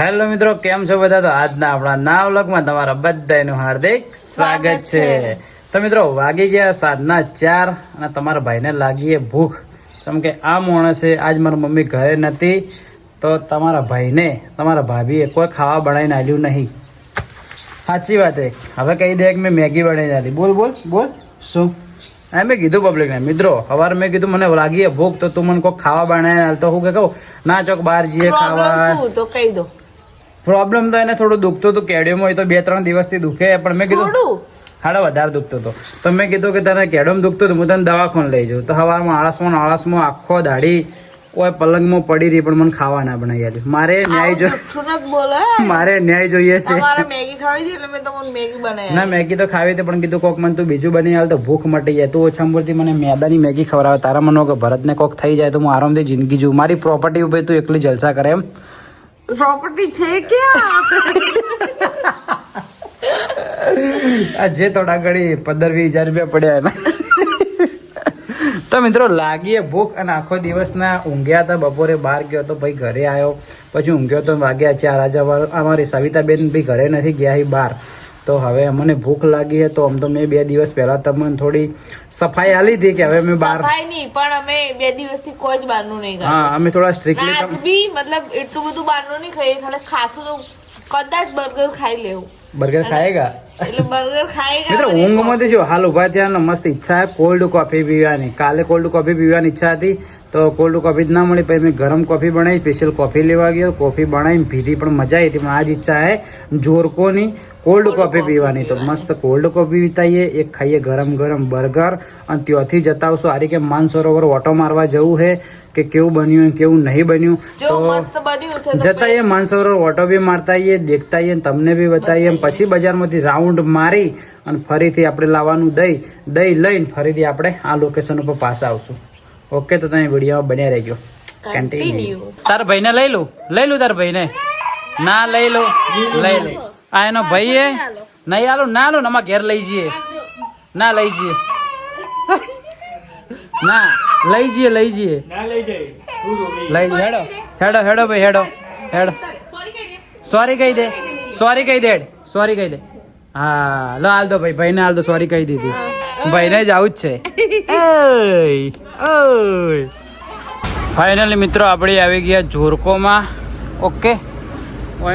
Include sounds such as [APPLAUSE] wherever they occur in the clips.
Hello મિત્રો કેમ છો બધા? તો આજના આપણા ના વ્લોગમાં તમારા બધાનું હાર્દિક સ્વાગત છે. તો મિત્રો વાગી ગયા સાંજના ચાર અને તમારા ભાઈને લાગીએ ભૂખ. જેમ કે આ માણસે આજ મારી મમ્મી ઘરે નથી તો તમારા ભાઈને તમારા ભાભીએ કોઈ ખાવા બનાવીને આલ્યું નહીં. સાચી વાત એ હવે કહી દે કે મેં મેગી બનાવીને આલી. બોલ બોલ બોલ. શું? હા મેં કીધું પબ્લિકને મિત્રો સવારે મેં કીધું મને લાગી ભૂખ તો તું મને કોઈ ખાવા બનાવીને આલ. તો હું કે કહું ના ચોક બહાર જઈએ ખાવા. તો કહી દો. પ્રોબ્લેમ તો એને થોડું દુખતું હતું કેડિયમ હોય તો બે ત્રણ દિવસથી દુખે પણ મેં કીધું હાડા વધારે દુખતો હતો તો મેં કીધું કે તને કેડમ દુખતું હતું હું તને દવાખાને લઈ જાઉં. તો સવારમાં આળસમાં આળસમાં આખો દાઢી કોઈ પલંગમાં પડી રહી પણ મને ખાવા ના બનાવી આજે મારે ન્યાય જો [LAUGHS] મારે ન્યાય જોઈએ છે. મેગી ખાવી છે એટલે મેં તમને મેગી બનાવી ના મેગી તો ખાવી હતી પણ કીધું કોક મને તું બીજું બની હાલ તો ભૂખ મટી જાય. તું ઓછા ઓછી મને મેદાની મેગી ખવડાવે. તારા મનો કે ભરતને કોક થઈ જાય તો હું આરામથી જિંદગી જીવું. મારી પ્રોપર્ટી ઉપર તું એકલી જલસા કરે એમ. પ્રોપર્ટી છે ક્યાં? આ થોડા ઘડી પંદર વીસ હજાર રૂપિયા પડ્યા એના તો મિત્રો, લાગીએ ભૂખ અને આખો દિવસના ઊંઘ્યા હતા. બપોરે બહાર ગયો તો ભાઈ ઘરે આવ્યો પછી ઊંઘ્યો તો વાગ્યા ચાર. આજે અમારી સવિતાબેન ભાઈ ઘરે નથી, ગયા બહાર. તો હવે અમને ભૂખ લાગી છે તો આમ તો મેં બે દિવસ પહેલા તમને થોડી સફાઈ આલી હતી કે હવે મેં બહાર સફાઈ નહીં પણ અમે બે દિવસથી કોઈ જ બહારનું નહીં હા અમે થોડા આજ સ્ટ્રિક્ટલી બી મતલબ એટલું બધું બહારનું નહીં ખાઈએ ખાલી ખાસું તો કદાચ બર્ગર ખાઈ લેવું. બર્ગર ખાયેગા? એટલે બર્ગર મિત્રો ઊંઘમાંથી જો હાલ ઊભા થયા ને મસ્ત ઈચ્છા કોલ્ડ કોફી પીવાની. કાલે કોલ્ડ કોફી પીવાની ઈચ્છા હતી તો કોલ્ડ કોફી જ ના મળી. પછી મેં ગરમ કોફી બનાવી સ્પેશિયલ કોફી લેવા ગયો કોફી બનાવીને પીધી પણ મજા આવી હતી પણ આજ ઈચ્છા હે જોરકોની કોલ્ડ કોફી પીવાની. તો મસ્ત કોલ્ડ કોફી પીતાઈએ એક ખાઈએ ગરમ ગરમ બર્ગર અને ત્યાંથી જતા આવશું આ રીતે માનસરોવર ઓટો મારવા જવું છે કે કેવું બન્યું કેવું નહીં બન્યું? તો જતા એ માનસરોવર ઓટો બી મારતા આવીએ દેખતા આવીએ તમને બી બતાવીએ પછી બજારમાંથી રાઉન્ડ મારી અને ફરીથી આપણે લાવવાનું દહીં. દહીં લઈને ફરીથી આપણે આ લોકેશન ઉપર પાછા આવશું. ઓકે તો તમે વિડીયોમાં બન્યા રહેજો. ગયો તાર ભાઈને લઈ લો. લઈ લઉં તાર ભાઈને. ના લઈ લો. લઈ લો. આ એનો ભાઈ એ નહીં આલો ના લો ને ઘેર લઈ જઈએ. ના લઈ જઈએ. ના લઈ જઈએ લઈ જઈએ. લઈ જઈએ. હેડો. હેડો હેડો ભાઈ હેડો. હેડો. સોરી કહી દે. સોરી કહી દે. સોરી કહી દે. હા લો હાલ દો ભાઈ ભાઈને હાલ દો સોરી કહી દીધી. ભાઈને જ આવું જ છે. ફાઇનલી મિત્રો આપણે આવી ગયા જોરકોમાં. ઓકે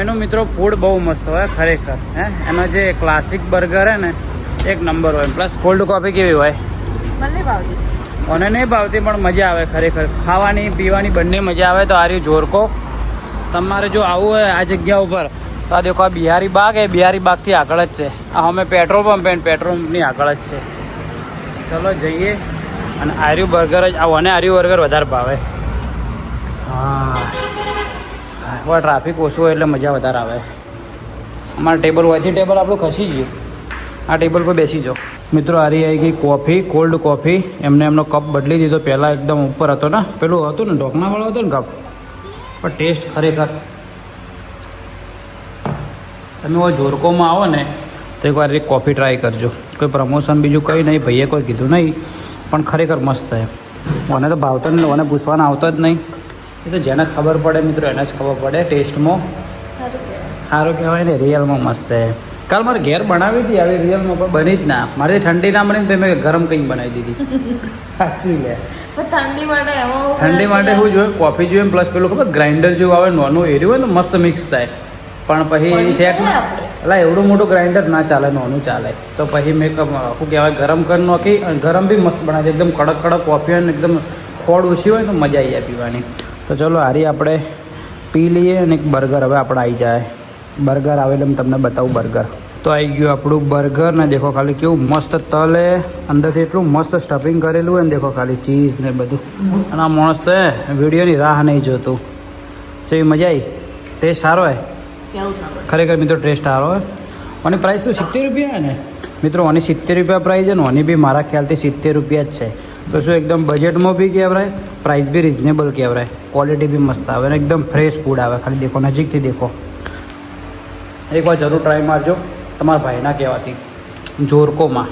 એનું મિત્રો ફૂડ બહુ મસ્ત હોય ખરેખર હે? એનો જે ક્લાસિક બર્ગર હે ને એક નંબર હોય. પ્લસ કોલ્ડ કોફી કેવી હોય? મને ભાવતી. મને નહીં ભાવતી પણ મજા આવે ખરેખર. ખાવાની પીવાની બંને મજા આવે તો આ રહ્યું જોરકો. તમારે જો આવવું હોય આ જગ્યા ઉપર તો આ દેખો, આ બિહારી બાગ એ બિહારી બાગથી આગળ જ છે. આ અમે પેટ્રોલ પંપ હે પેટ્રોલ પંપની આગળ જ છે. ચલો જઈએ. અને આર્યુ બર્ગર જ આવો, અને આર્યુ બર્ગર વધારે ભાવે. હા. ટ્રાફિક ઓછું હોય એટલે મજા વધારે આવે. અમારા ટેબલ હોયથી ટેબલ આપણું ખસી ગયું. આ ટેબલ પર બેસી જાઓ. મિત્રો, આરી આવી ગઈ કોફી, કોલ્ડ કોફી. એમને એમનો કપ બદલી દીધો. પહેલાં એકદમ ઉપર હતો ને. પેલું હતું ને, ઢોકણાવાળો હતો ને કપ? પણ ટેસ્ટ ખરેખર તમે હવે જોરકોમાં આવો ને તો એકવાર એક કોફી ટ્રાય કરજો. કોઈ પ્રમોશન બીજું કંઈ નહીં ભાઈએ કોઈ કીધું નહીં પણ ખરેખર મસ્ત છે. મને તો ભાવતો નહીં મને પૂછવાના આવતો જ નહીં. એ તો જેને ખબર પડે મિત્રો એને જ ખબર પડે ટેસ્ટમાં. સારું કહેવાય. ને રિયલમાં મસ્ત છે. કાલ મારે ઘેર બનાવી હતી આવી રિયલમાં પણ બની જ ના. મારે ઠંડી ના બની તો મેં ગરમ કંઈ બનાવી દીધી. [LAUGHS] સાચી લે ઠંડી માટે ઠંડી માટે હું જોઈએ કોફી જોઈએ પ્લસ પેલું ખબર ગ્રાઇન્ડર જેવું આવે નોનું એર્યું હોય ને મસ્ત મિક્સ થાય. પણ પછી આપણે. એટલે એવડું મોટું ગ્રાઇન્ડર ના ચાલે નોનું ચાલે. તો પછી મેં શું કહેવાય ગરમ કરી નાખી અને ગરમ બી મસ્ત બનાવી. એકદમ કડક કડક કોફી હોય ને એકદમ ખોડ ઓછી હોય તો મજા આવી જાય પીવાની. તો ચલો હારી આપણે પી લઈએ અને એક બર્ગર હવે આપણે આવી જાય. બર્ગર આવે એટલે તમને બતાવું બર્ગર તો આવી ગયું આપણું બર્ગર ને દેખો ખાલી કેવું મસ્ત તલે અંદરથી એટલું મસ્ત સ્ટફિંગ કરેલું હોય ને દેખો ખાલી ચીઝ ને બધું. અને આ માણસ તો વિડીયોની રાહ નહીં જોતું. છે મજા આવી ટેસ્ટ સારો હોય ખરેખર મિત્રો ટેસ્ટ સારો હોય અને પ્રાઇસ તો સિત્તેર રૂપિયા ને. મિત્રો અને સિત્તેર રૂપિયા પ્રાઇસ છે ને અને બી મારા ખ્યાલથી સિત્તેર રૂપિયા જ છે. તો શું એકદમ બજેટમાં બી કહેવાય પ્રાઇસ બી રિઝનેબલ કહેવાય. ક્વોલિટી બી મસ્ત આવે અને એકદમ ફ્રેશ ફૂડ આવે. ખાલી દેખો નજીકથી દેખો. એકવાર જરૂર ટ્રાય મારજો. તમારા ભાઈના કહેવાથી. જોરકોમાં.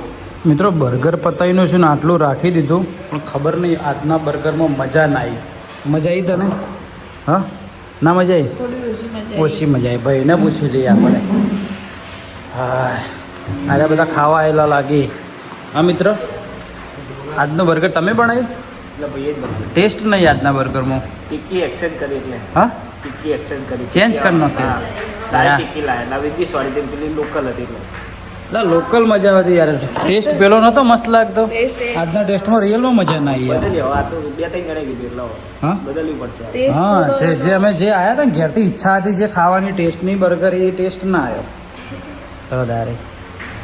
મિત્રો બર્ગર પતાવીનું છે ને આટલું રાખી દીધું. પણ ખબર નહીં આજના બર્ગરમાં મજા ના આવી. મજા આવી તને? હા? ના મજા આવી? ઓછી મજા આવી. ભાઈ એને પૂછી લઈએ આપણે. હા અરે બધા ખાવા આવેલા લાગી. હા મિત્ર? આજનો બર્ગર તમે બનાવ્યું? એટલે ભાઈ જ બધું ટેસ્ટ નહીં આજના બર્ગરમાં ટિક્કી એક્સચેન્જ કરી એટલે. હા? ટિક્કી એક્સચેન્જ કરી. ચેન્જ કરી નાખી? હા. સારી. ટિક્કી લાયા. નવી હતી સોરી પેલી લોકલ હતી ના લોકલ મજા આવતી યાર. ટેસ્ટ પેલો નતો મસ્ત લાગતો? આજના ટેસ્ટમાં રિયલમાં મજા ના આવી યાર. બદલી હવે આ તો બે ત્રણ જણે કીધું એટલે હા? બદલવી પડશે હા જે જે અમે જે આયા હતા ને ઘેરથી ઈચ્છા હતી જે ખાવાની ટેસ્ટની બર્ગર એ ટેસ્ટ ના આવ્યો તો વધારે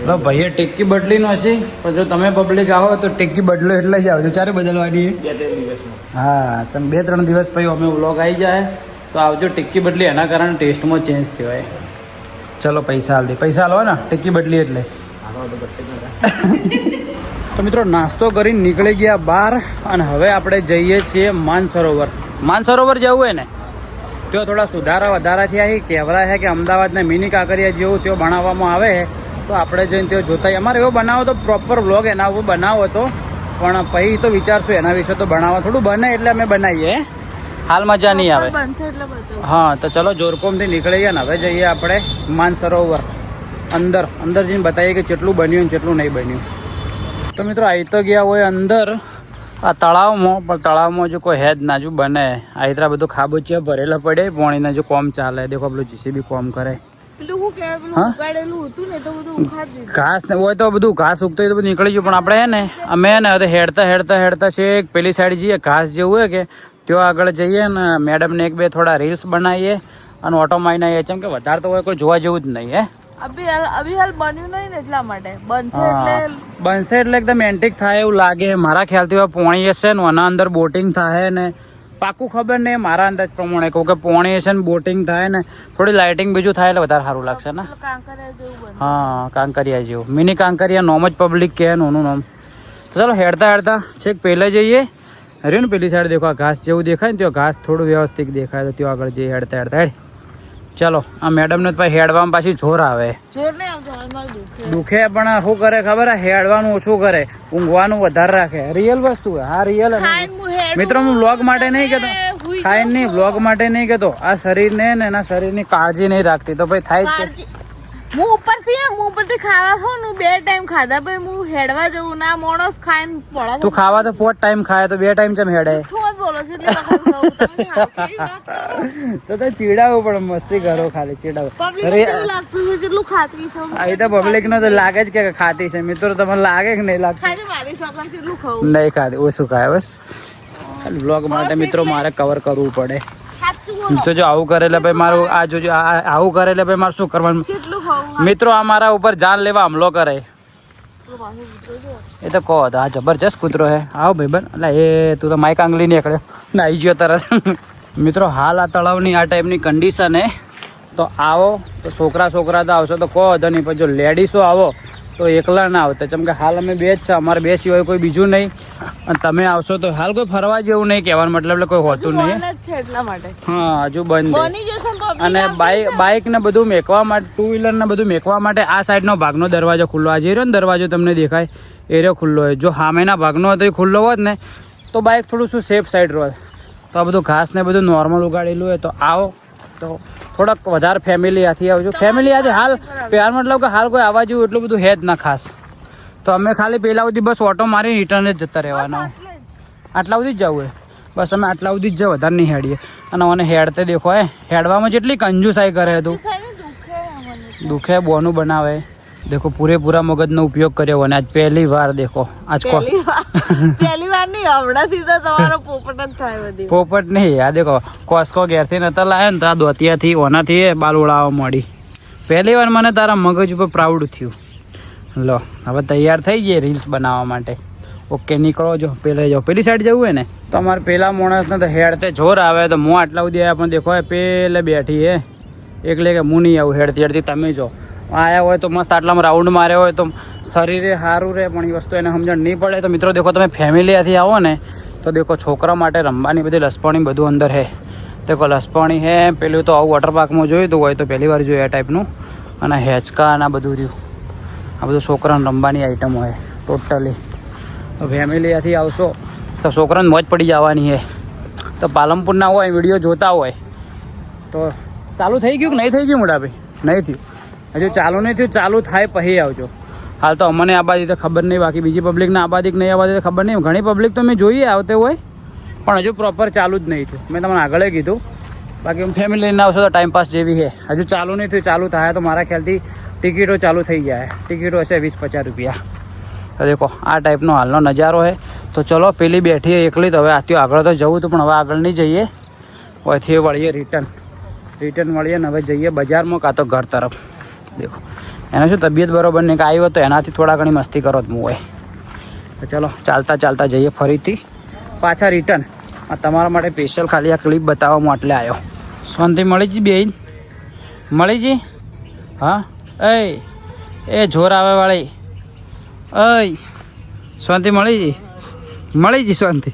લો ભાઈએ ટિક્કી બદલીનો હશે. પણ જો તમે પબ્લિક આવો તો ટિક્કી બદલો એટલે જ આવજો. ચારે બદલવાની બે ત્રણ દિવસમાં. હા ચમ બે ત્રણ દિવસ પછી અમે વ્લોગ આવી જાય. તો આવજો ટિક્કી બદલી. એના કારણે ટેસ્ટમાં ચેન્જ થયો ચલો, પૈસા હાલ દે. પૈસા હાલો ને? ટિક્કી બદલી એટલે. તો મિત્રો, નાસ્તો કરીને નીકળી ગયા બહાર અને હવે આપણે જઈએ છીએ માનસરોવર. માનસરોવર જવું હોય ને તો થોડા સુધારા વધારા થયા કહેવરા છે કે અમદાવાદના મિની કાંકરિયા જેવું તેઓ બનાવવામાં આવે તો આપણે જઈને તેઓ જોતા અમારે એવો બનાવો તો પ્રોપર વ્લોગ એના ઉપર બનાવો હતો પણ પછી તો વિચારશું એના વિશે તો બનાવવા થોડું બને એટલે અમે બનાવીએ? હાલ મજા નહીં આવે. હા તો ચલો જોરકોમથી નીકળી ગયા ને. હવે જઈએ આપણે માનસરોવર. અંદર. અંદર જઈને બતાવીએ કે કેટલું બન્યું ને કેટલું નહીં બન્યું. તો મિત્રો આવી તો ગયા હોય અંદર. આ તળાવમાં પણ તળાવમાં જો કોઈ હેજ નાજુ બને. આ રીતના બધું ખાબોચિયા ભરેલા પડે. પોણીના જો કોમ ચાલે. દેખો પેલું જીસીબી કોમ કરે. ને ઘાસ ને હોય તો બધું ઘાસ ઉગતો હોય તો બધું નીકળી ગયું. પણ આપણે હે ને અમે હે ને હેડતા હેડતા હેડતા છે પેલી સાઈડ જઈએ. ઘાસ જેવું હોય કે ત્યાં આગળ જઈએ ને મેડમને એક બે થોડા રીલ્સ બનાવીએ અને ઓટો મારીને આવીએ. કેમ કે વધારે તો હોય કોઈ જોવા જેવું જ નહીં હે? અભી અભી હાલ બન્યું નહીં ને એટલા માટે. બનશે. એટલે બનશે એટલે એકદમ એન્ટિક થાય એવું લાગે મારા ખ્યાલથી પોણી હશે ને આના અંદર બોટિંગ થાય ને પાકું ખબર નહીં મારા અંદાજ પ્રમાણે. કહું કે પોણી હશે ને બોટિંગ થાય ને થોડી લાઇટિંગ બીજું થાય એટલે વધારે સારું લાગશે ને? હા કાંકરિયા જેવું. મિની કાંકરિયા નોમ જ પબ્લિક કહે ને ઓનું નામ. તો ચાલો હેડતા હેડતા છેક પહેલે જઈએ. રહ્યું ને પેલી સાઈડ દેખો આ ઘાસ જેવું દેખાય ને ત્યાં ઘાસ થોડું વ્યવસ્થિત દેખાય તો ત્યાં આગળ જે હેડતા હેડતા હેડ. ચાલો આ મેડમ ને પાછી હેડવામાં પાછી જોર આવે. દુખે. પણ શું કરે ખબર? હેડવાનું ઓછું કરે ઊંઘવાનું વધારે રાખે. રિયલ વસ્તુ આ હા રિયલ મિત્રો હું વ્લોગ માટે નહીં કેતો. હુઈ નહીં વ્લોગ માટે નહીં કહેતો આ શરીરને ને એના શરીરની કાળજી નહીં રાખતી. તો ભાઈ થાય જ હું ઉપરથી હું ઉપરથી ખાવા ખાઉં હું બે ટાઈમ ખાધા. પછી હું હેડવા જવું ના મોણસ ખાઈને પડે તું ખાવા તો પોત ટાઈમ ખાય તો બે ટાઈમ ચમ હેડે? ઠું જ બોલો છો? તો તો ચીડાવું પણ મસ્તી કરો ખાલી ચીડાવું. અરે લાગતું છે જેટલું ખાતી છે આ તો પબ્લિક નો તો લાગે જ કે ખાતી છે મિત્રો તમને લાગે કે નહીં લાગતું? ખાજે મારી શોખ કેટલું ખાવું નહીં ખાતી ઓછું ખાય બસ. ખાલી બ્લોગ માટે મિત્રો મારે કવર કરવું પડે. તો જો આવું કરે એટલે ભાઈ મારું આ જો જો આ- આવું કરે એટલે ભાઈ મારે શું કરવાનું? મિત્રો આ મારા. ઉપર જાન લેવા હુમલો કરે. જોજો. એ તો કહો તો આ જબરજસ્ત કૂતરો હે. આવો ભાઈ બન. એટલે એ તું તો માઇક આંગલી નીકળ્યો. ને આવી ગયો તરત. [LAUGHS] મિત્રો હાલ આ તળાવની આ ટાઈપની કન્ડિશન હે. તો આવો તો છોકરા છોકરા તો આવશો. તો કહો તો નહીં પણ જો લેડીસો આવો. તો એકલા ના આવતા ચમ કે હાલ અમે બે જ છે અમારે બે સિવાય કોઈ બીજું નહીં. અને તમે આવશો તો હાલ કોઈ ફરવા જેવું નહીં કહેવાનું મતલબ એટલે કોઈ હોતું નહીં. એટલા માટે. હા હજુ બંધ અને બાઈક. બાઈક ને બધું મેકવા માટે ટુ વ્હીલર ને બધું મેકવા માટે આ સાઈડનો ભાગનો દરવાજો ખુલ્લો આજે જે રહ્યો ને દરવાજો તમને દેખાય એ રહ્યો ખુલ્લો. હોય જો સામેના ભાગનો હતો એ ખુલ્લો હોત ને તો બાઈક થોડું શું સેફ સાઈડ રહે. તો આ બધું ઘાસ ને બધું નોર્મલ ઉગાડેલું હોય તો આવો. તો થોડાક વધારે ફેમિલી આથી આવજો. ફેમિલી આથી હાલ પ્યાર મતલબ કે હાલ કોઈ આવવા જેવું એટલું બધું હે જ ના ખાસ. તો અમે ખાલી પહેલાં સુધી બસ ઓટો મારી રિટર્ન જ જતા રહેવાના. આટલા સુધી જ જવું બસ અમે આટલા સુધી જ વધારે નહીં હેડીએ. અને મને હેડતે દેખો હે. હેડવામાં જેટલી કંજુસાઈ કરે તું. દુખે બોનું બનાવે. દેખો પૂરેપૂરા મગજનો ઉપયોગ કર્યો અને આજ પહેલી વાર દેખો. આજ પહેલી તો પોપટ જ નહીં, આ દેખો, કોસ્કો ઘેરથી નતા લાવ્યો ને તો આ દોતિયાથી, ઓનાથી એ બાલ ઉડાવવા મળી. પહેલી વાર મને તારા મગજ ઉપર પ્રાઉડ થયું. લો, હવે તૈયાર થઈ ગઈ રીલ્સ બનાવવા માટે. ઓકે નીકળો જો, પેલે જાઓ પેલી સાઈડ જવું હોય ને? તો અમારે પેલા માણસને તો હેડતે જોર આવે, તો હું આટલા સુધી આવ્યા પણ દેખો પેલે બેઠી હે. એકલે કે હું નહીં આવું હેડતી હેડતી તમે જો. આયા હોય તો મસ્ત આટલામાં રાઉન્ડ માર્યો હોય તો શરીરે સારું રહે, પણ એ વસ્તુ એને સમજણ નહીં પડે. તો મિત્રો, દેખો તમે ફેમિલીથી આવો ને, તો દેખો છોકરા માટે રમવાની બધી લસપણી બધું અંદર હે. દેખો લસપણી હે, પેલું તો આવું વોટર પાર્કમાં જોયું હતું હોય તો પહેલી વાર જોયું એ ટાઈપનું અને હેચકા અને આ બધું રહ્યું. આ બધું છોકરાને રમવાની આઈટમ હોય ટોટલી તો ફેમિલીથી આવશો, તો છોકરાને મોજ પડી જવાની હે. તો પાલનપુરના હોય વીડિયો જોતા હોય. તો ચાલુ થઈ ગયું કે નહીં થઈ ગયું મોટા ભાઈ? નહીં થયું. હજુ ચાલુ નહીં થયું, ચાલુ થાય પછી આવજો. હાલ તો અમને આબાદી તો ખબર નહીં, બાકી બીજી પબ્લિકને આબાદી નહીં આબાદી તો ખબર નહીં. ઘણી પબ્લિક તો મેં જોઈએ આવતે હોય, પણ હજુ પ્રોપર ચાલુ જ નહીં થયું. મેં તમને આગળ કીધું. બાકી ફેમિલી લઈને આવશો તો ટાઈમપાસ જેવી છે. હજુ ચાલુ નહીં થયું, ચાલુ થાય તો મારા ખ્યાલથી ટિકિટો ચાલુ થઈ જાય. ટિકિટો હશે વીસ પચાસ રૂપિયા. તો દેખો, આ ટાઈપનો હાલનો નજારો છે. તો ચલો, પેલી બેઠી એકલી, તો હવે આથી આગળ તો જવું હતું પણ હવે આગળ નહીં જઈએ. અહીંથી વળીએ રિટર્ન રિટર્ન મળીએ ને હવે જઈએ બજારમાં કાં તો ઘર તરફ. દેખો. એને શું તબિયત બરોબર નહીં કે આવ્યો તો એનાથી થોડા ઘણી મસ્તી કરો હું હોય. તો ચલો ચાલતા ચાલતા જઈએ ફરીથી. પાછા રિટર્ન આ તમારા માટે સ્પેશિયલ ખાલી આ ક્લિપ બતાવવા માટે આવ્યો શાંતિ મળી જી બેન. મળી જી? હા? એ એ જોર આવે વાળી. અય શાંતિ મળી જી? મળી જી શાંતિ?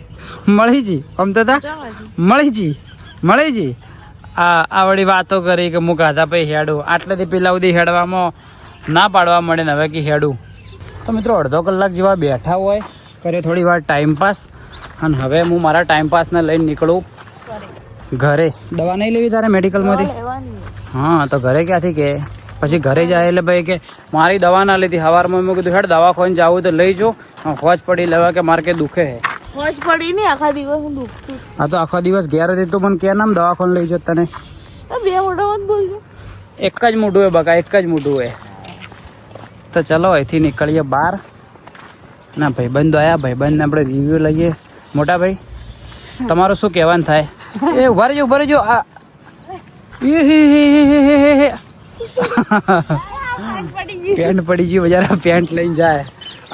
મળી જી આમ તો મળી જી? મળી જી? આ આવડી વળી વાતો કરી કે હું ગાધા ભાઈ હેડું. આટલેથી પેલા સુધી હેડવામાં ના પાડવા મળે ને હવે કે હેડું. તો મિત્રો અડધો કલાક જેવા બેઠા હોય કરે થોડી વાર ટાઈમ પાસ અને હવે હું મારા ટાઈમ પાસને લઈને નીકળું. ઘરે. દવા નહીં લેવી તારે મેડિકલમાંથી હા તો ઘરે ક્યાંથી કે? પછી ઘરે જાય એટલે ભાઈ કે મારી દવા ના લીધી. સવારમાં મેં કીધું હેડ દવા ખોઈને જાવું તો લઈ જો. હોજ પડી લેવા કે મારે કે દુખે હે. હોજ પડી ને આખા દિવસ હું દુખતું. આ તો આખો દિવસ ઘેર હતી તો મને કે નામ દવાખાને લઈ જો તને? બે મોટા મત બોલજો. એક જ મોઢું હે બકા એક જ મોઢું હે. તો ચલો અહીંથી નીકળીએ બહાર. ના ભાઈબંધો આવ્યા ભાઈબંધને આપણે રિવ્યૂ લઈએ. મોટા ભાઈ તમારું શું કહેવાનું થાય? એ ઊભા રહેજો ઊભા રહેજો. આ. પેન્ટ પડી ગયું બજાર પેન્ટ લઈને જાય.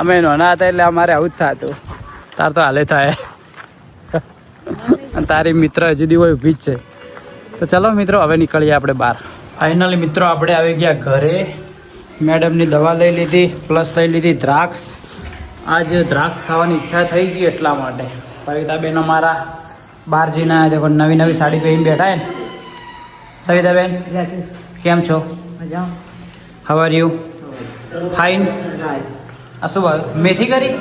અમે નાના હતા એટલે અમારે આવું જ થતું. તાર તો હાલે થાય. અને તારી મિત્ર હજુ દી હોય ઊભી જ છે. તો ચલો મિત્રો હવે નીકળીએ આપણે બહાર. ફાઇનલી મિત્રો આપણે આવી ગયા ઘરે. મેડમની દવા લઈ લીધી પ્લસ લઈ લીધી દ્રાક્ષ. આજ દ્રાક્ષ ખાવાની ઈચ્છા થઈ ગઈ એટલા માટે. સવિતાબેન અમારા બારજીના દેખો નવી નવી સાડી પહેરીને બેઠા હે ને. સવિતાબેન કેમ છો? હાવ આર યુ ફાઇન આ શું મેથી કરી?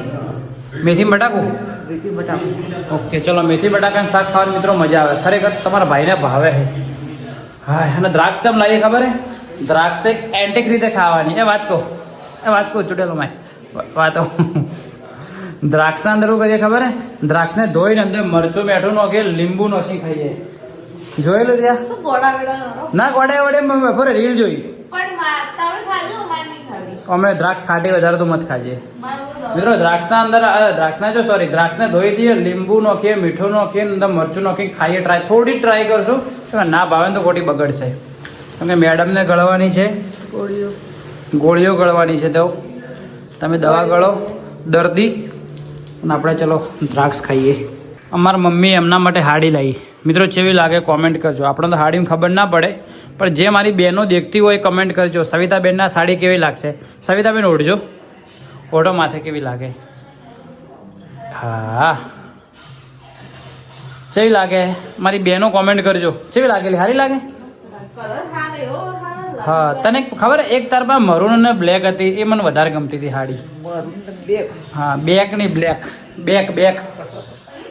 મેથી બટાકું? મેથી બટાકું. ઓકે ચલો મેથી બટાકાનું શાક ખાવાની મિત્રો મજા આવે. ખરેખર તમારા ભાઈને ભાવે છે હા અને દ્રાક્ષ ચમ લાવીએ ખબર હે? દ્રાક્ષ એક એન્ટિક રીતે ખાવાની. એ વાત કહો. એ વાત કહું ચૂટેલો માય. વાતો. દ્રાક્ષના અંદર કરીએ ખબર હે? દ્રાક્ષને ધોઈને અંદર મરચું મેઠું નોખીએ લીંબુ નોસી ખાઈએ. જોયેલું ત્યાં. ના ગોડે વડે મેં બપોરે રીલ જોઈ. પણ તમે ખાજો અમે દ્રાક્ષ ખાટી વધારે તો મત ખાજે. મિત્રો દ્રાક્ષના અંદર દ્રાક્ષના જો સોરી દ્રાક્ષને ધોઈ દઈએ લીંબુ નાખીએ મીઠું નાખીએ અંદર મરચું નાખીને ખાઈએ ટ્રાય થોડી ટ્રાય કરશું. તો ના ભાવે તો ખોટી બગડશે. કેમ કે મેડમને ગળવાની છે. ગોળીઓ. ગળવાની છે તો તમે દવા ગળો દર્દી અને આપણે ચલો દ્રાક્ષ ખાઈએ. અમારા મમ્મી એમના માટે હાડી લાવી મિત્રો કેવી લાગે કોમેન્ટ કરજો. આપણે તો હાડીમાં ખબર ના પડે. પણ જે મારી બહેનો દેખતી હોય કમેન્ટ કરજો. સવિતાબેનના સાડી કેવી લાગશે? સવિતાબેન, ઓઢજો. ઓઢો માથે કેવી લાગે? હા. કેવી લાગે? મારી બહેનો કોમેન્ટ કરજો. કેવી લાગેલી? સારી લાગે. હા, તને ખબર એક તારમાં મરૂન અને બ્લેક હતી. એ મને વધારે ગમતી હતી સાડી. હા બેકની બ્લેક બેક બેક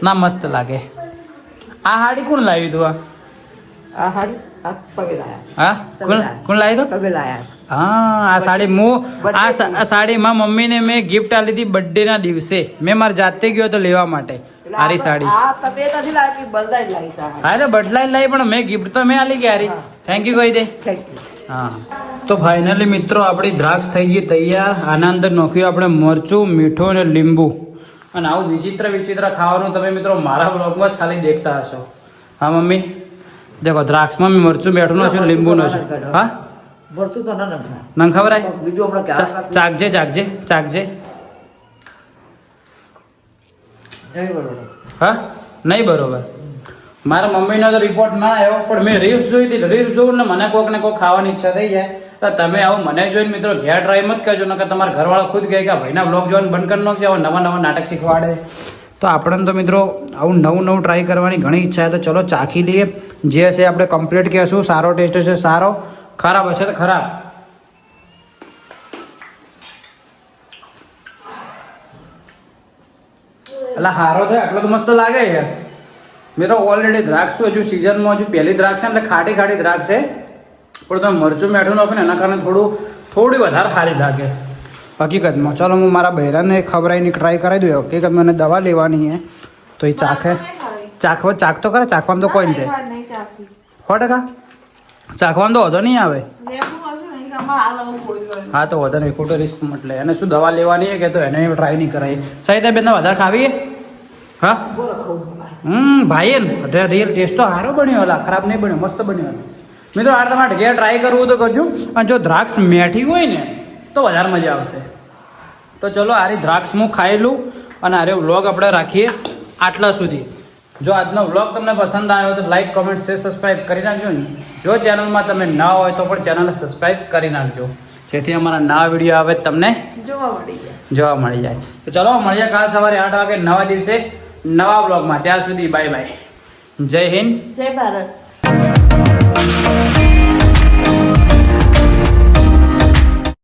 ના, મસ્ત લાગે. આ સાડી કોણ લાવ્યું તું આ? લાયા હા? કોણ કોણ લાવ્યું તું પગે લાયા હા આ સાડી હું આ સાડી મારા મમ્મીને મેં ગિફ્ટ આપી હતી birthday ના દિવસે. મેં મારા જાતે ગયો તો લેવા માટે આરી સાડી. હા એટલે બદલાઈ લાવી પણ મેં ગિફ્ટ તો મેં આલી કે હારી થેન્ક યુ કહી દે હા. તો ફાઇનલી મિત્રો આપણી દ્રાક્ષ થઈ ગઈ તૈયાર. આના અંદર નાખ્યું આપણે મરચું મીઠું અને લીંબુ. અને આવું વિચિત્ર વિચિત્ર ખાવાનું તમે મિત્રો મારા બ્લોગમાં જ ખાલી દેખતા હશો. હા મમ્મી? દેખો દ્રાક્ષમાં મેં મરચું બેઠું નાખ્યું લીંબુ નાખ્યું હા મરચું તો ના ખબર આય બીજું આપણે ચાકજે ચાકજે બરોબર હા નહીં બરોબર મારા મમ્મીનો તો રિપોર્ટ ના આવ્યો પણ મેં રીલ્સ જોઈ હતી રીલ્સ જોઉં ને મને કોક ને કોઈક ખાવાની ઈચ્છા થઈ જાય। તો તમે આવું મને જોઈને મિત્રો ઘેર ટ્રાય મત કરજો નકર તમારા ઘરવાળા ખુદ કહે કે ભાઈના બ્લોગ જોવાનું બંધ કરી નાખજો નવા નવા નાટક શીખવાડે. તો આપણને તો મિત્રો આવું નવું નવું ટ્રાય કરવાની ઘણી ઈચ્છા છે. તો ચલો ચાખી લઈએ. જે હશે આપણે કમ્પ્લીટ કહેશું. સારો ટેસ્ટ હશે, સારો. ખરાબ હશે તો ખરાબ. એટલે હારો થાય આટલો તો મસ્ત લાગે યાર મિત્રો ઓલરેડી દ્રાક્ષ હજુ સિઝનમાં હજુ પહેલી દ્રાક્ષ છે એટલે ખાટી ખાટી દ્રાક્ષ છે. પણ તમે મરચું, મેઠું નાખો ને, એના કારણે થોડું, થોડી વધારે સારી લાગે. હકીકતમાં. ચાલો હું મારા બહેરાને ખવડાવીને ટ્રાય કરાવી દઉં. હકીકત મને દવા લેવાની છે. તો એ ચાખે. ચાખવા ચાખ તો કરે ચાખવામાં તો કોઈ નહીં સો ટકા? ચાખવામાં તો વધો નહીં આવે. હાલ હું હા તો વધારે નહીં. ખોટો રિસ્ક એટલે એને શું દવા લેવાની છે કે તો એને ટ્રાય નહીં કરાય. સાહેબ બેન વધારે ખાવી હા? બોલો ખાવું ભાઈ. હમ ભાઈ એમ. રિયલ ટેસ્ટ તો સારો બન્યો ઓલા ખરાબ નહીં બન્યો મસ્ત બન્યો. મિત્રો આ તમારે ઘેર ટ્રાય કરવું તો કરજો. અને જો દ્રાક્ષ મેઠી હોય ને તો વધારે મજા આવશે. તો ચલો આરી દ્રાક્ષ હું ખાઈ લઉં અને આરે વ્લોગ આપણે રાખીએ આટલા સુધી. જો આજનો વ્લોગ તમને પસંદ આવ્યો તો લાઇક કોમેન્ટ શેર સબસ્ક્રાઈબ કરી નાખજો ને. જો ચેનલમાં તમે ના હોય તો પણ ચેનલને સબસ્ક્રાઈબ કરી નાખજો. જેથી અમારા નવા વીડિયો આવે તમને જોવા મળી જાય. જોવા મળી જાય. તો ચલો મળીએ કાલ સવારે આઠ વાગે નવા દિવસે નવા બ્લોગમાં ત્યાં સુધી બાય બાય. જય હિન્દ. જય ભારત.